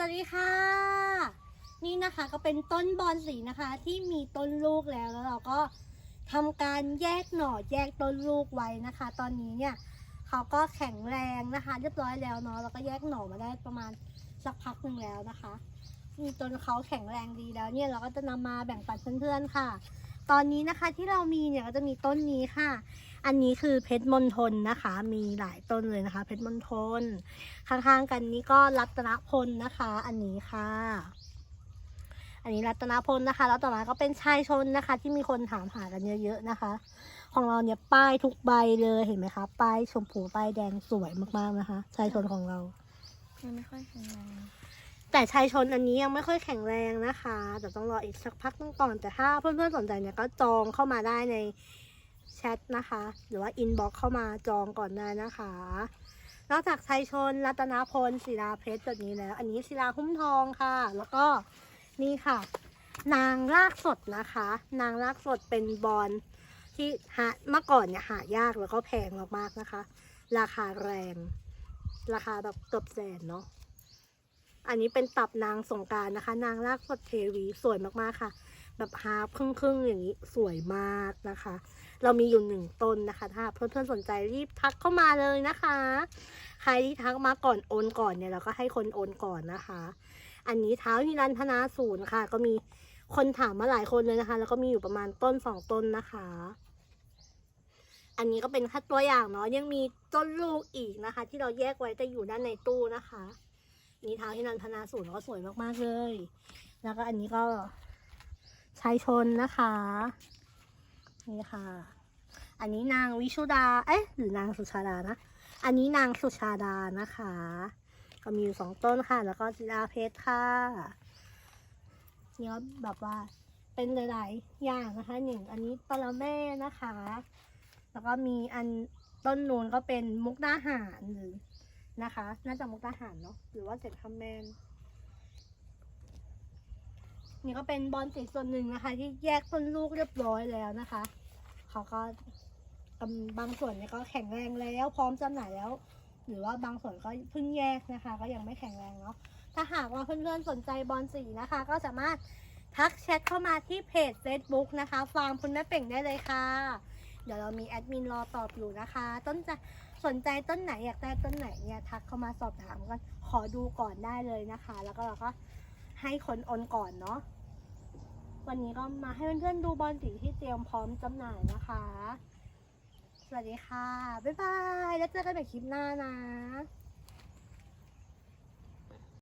สวัสดีค่ะ นี่นะคะก็เป็นต้นบอนสีนะคะที่มีต้นลูกแล้วแล้วเราก็ทำการแยกหน่อแยกต้นลูกไว้นะคะ ตอนนี้เนี่ยเขาก็แข็งแรงนะคะ เรียบร้อยแล้วเนาะแล้วก็แยกหน่อมาได้ประมาณสักพักหนึ่งแล้วนะคะมีต้นเขาแข็งแรงดีแล้วเนี่ยเราก็จะนำมาแบ่งปันเพื่อนๆค่ะ ตอนนี้นะคะที่เรามีเนี่ยก็จะมีต้นนี้ค่ะ อันนี้คือเพชรมณฑลนะคะ มีหลายต้นเลยนะคะ เพชรมณฑลข้างๆกันนี้ก็รัตนพลนะคะ อันนี้ค่ะ อันนี้รัตนพลนะคะ แล้วต่อมาก็เป็นชายชนนะคะ ที่มีคนถามหากันเยอะๆนะคะ ของเราเนี่ยป้ายทุกใบเลยเห็นไหมคะป้ายชมพูป้ายแดงสวยมากๆนะคะ ชายชนของเรา ยังไม่ค่อยแข็งแรง แต่ชายชนอันนี้ยังไม่ค่อยแข็งแรงนะคะแต่ต้องรออีกสักพักนึงก่อน แต่ถ้าเพื่อนๆสนใจเนี่ยก็จองเข้ามาได้ในแชทนะคะ หรือว่าอินบ็อกเข้ามาจองก่อนได้นะคะ นอกจากชายชน รัตนพลศิลาเพชรแบบนี้แล้ว อันนี้ศิลาหุ้มทองค่ะ แล้วก็นี่ค่ะ นางรากสดนะคะ นางรากสดเป็นบอลที่หาเมื่อก่อนเนี่ยหายากแล้วก็แพงมากๆนะคะ ราคาแรง ราคาแบบเกือบแสนเนาะ อันนี้เป็นตับนางสงการนะคะ นางรากสดเทวีสวยมากๆค่ะ แบบฮาร์ปครึ่งๆอย่างนี้สวยมากนะคะ เรามีอยู่หนึ่งต้นนะคะ ถ้าเพื่อนๆสนใจรีบทักเข้ามาเลยนะคะ ใครที่ทักมาก่อนโอนก่อนเนี่ยเราก็ให้คนโอนก่อนนะคะ อันนี้เท้าฮิรันพนาศูนย์ค่ะ ก็มีคนถามมาหลายคนเลยนะคะ แล้วก็มีอยู่ประมาณต้นสองต้นนะคะอันนี้ก็เป็นแค่ตัวอย่างเนาะยังมีต้นลูกอีกนะคะ ที่เราแยกไว้จะอยู่ด้านในตู้นะคะ นี่เท้าที่นันทนาศูนย์ก็สวยมากๆเลย แล้วก็อันนี้ก็ชายชนนะคะ นี่ค่ะ อันนี้นางวิชุดา เอ๊ะ หรือนางสุชาดานะ อันนี้นางสุชาดานะคะ ก็มีอยู่สองต้นค่ะ แล้วก็จิราเพชรค่ะนี่ก็แบบว่าเป็นหลายๆอย่างนะคะหนึ่งอันนี้ปลาแม่นะคะ แล้วก็มีอันต้นนูนก็เป็นมุกดาหารหรือ นะคะ น่าจะมุกดาหารเนาะหรือว่าเจ็ดคำแมนนี่ก็เป็นบอลสีส่วนหนึ่งนะคะ ที่แยกต้นลูกเรียบร้อยแล้วนะคะเขาก็กำบางส่วนเนี่ยก็แข็งแรงแล้ว พร้อมจำหน่ายแล้ว หรือว่าบางส่วนก็เพิ่งแยกนะคะ ก็ยังไม่แข็งแรงเนาะถ้าหากว่าเพื่อนๆสนใจบอลสีนะคะ ก็สามารถทักแชทเข้ามาที่เพจ Facebook นะคะฟาร์มคุณแม่เป่งได้เลยค่ะ เดี๋ยวเรามีแอดมินรอตอบอยู่นะคะ ต้นจะ สนใจต้นไหนอยากได้ต้นไหนเนี่ยทักเข้ามาสอบถามกันขอดูก่อนได้เลยนะคะ แล้วก็เราก็ให้คนโอนก่อนเนาะวันนี้ก็มาให้เพื่อนๆดูบอลสีที่เตรียมพร้อมจำหน่ายนะคะ สวัสดีค่ะ บ๊ายบาย แล้วเจอกันใหม่คลิปหน้านะ